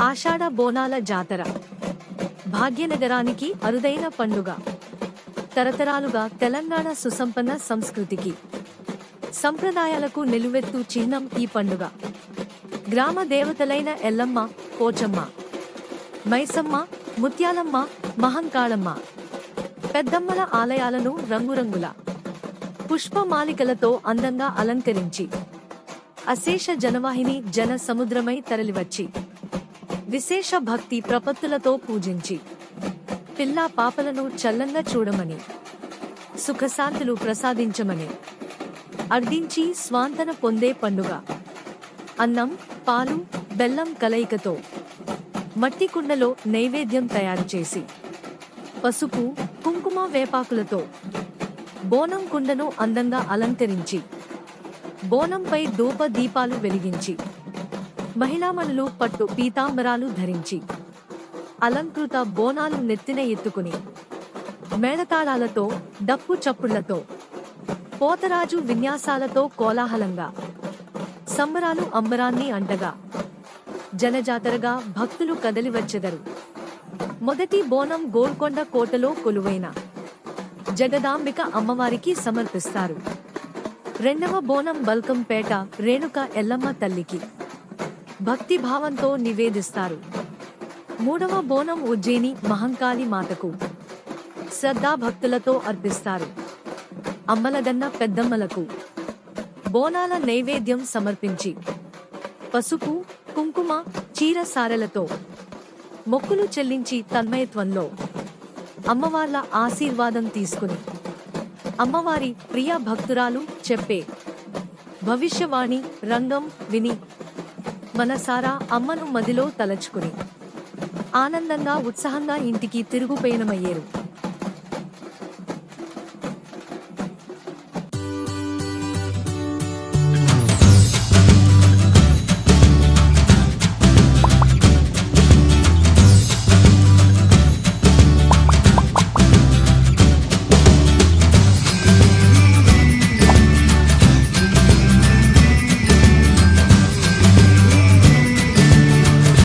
ఆషాఢ బోనాల జాతర. భాగ్యనగరానికి అరుదైన పండుగ. తరతరాలుగా తెలంగాణ సుసంపన్న సంస్కృతికి. సంప్రదాయాలకు నిలువెత్తు చిహ్నం ఈ పండుగ. గ్రామ దేవతలైన ఎల్లమ్మ పోచమ్మ. మైసమ్మ ముత్యాలమ్మ మహంకాళమ్మ. పెద్దమ్మల ఆలయాలను రంగురంగుల. పుష్పమాలికలతో అందంగా అలంకరించి. అశేష జనవాహిని జన సముద్రమై తరలివచ్చి. విశేష భక్తి ప్రపత్తులతో పూజించి. పిల్లా పాపలను చల్లంగా చూడమని. సుఖశాంతులు ప్రసాదించమని. అర్థించి స్వాంతన పొందే పండుగ. అన్నం పాలు బెల్లం కలయికతో. మట్టి కుండలో నైవేద్యం తయారు చేసి. పసుపు కుంకుమ వేపాకులతో బోనం కుండను అందంగా అలంకరించి బోనంపై దూప దీపాలు వెలిగించి మహిళామణులు పట్టు పీతాంబరాలు ధరించి అలంకృత బోనాలు నెత్తిన ఎత్తుకుని మేళతాళాలతో డప్పు చప్పుళ్ళతో పోతరాజు విన్యాసాలతో కోలాహలంగా సంబరాలు అంబరాన్ని అంటగా జనజాతరగా భక్తులు కదలివచ్చెదరు. మొదటి బోనం గోల్కొండ కోటలో కొలువైన జగదాంబిక అమ్మవారికి సమర్పిస్తారు. రెండవ బోనం బల్కంపేట రేణుక ఎల్లమ్మ తల్లికి భక్తి భావంతో నివేదిస్తారు. మూడవ బోనం ఉజ్జయిని మహంకాళి మాతకు శ్రద్ధాభక్తులతో అర్పిస్తారు. అమ్మలగన్న పెద్దమ్మలకు బోనాల నైవేద్యం సమర్పించి పసుపు కుంకుమ చీర సారెలతో మొక్కులు చెల్లించి తన్మయత్వంలో అమ్మవార్ల ఆశీర్వాదం తీసుకుని అమ్మవారి ప్రియ భక్తురాలు చెప్పే భవిష్యవాణి రంగం విని మనసారా అమ్మను మదిలో తలచుకుని ఆనందంగా ఉత్సాహంగా ఇంటికి తిరుగుపయనమయ్యేరు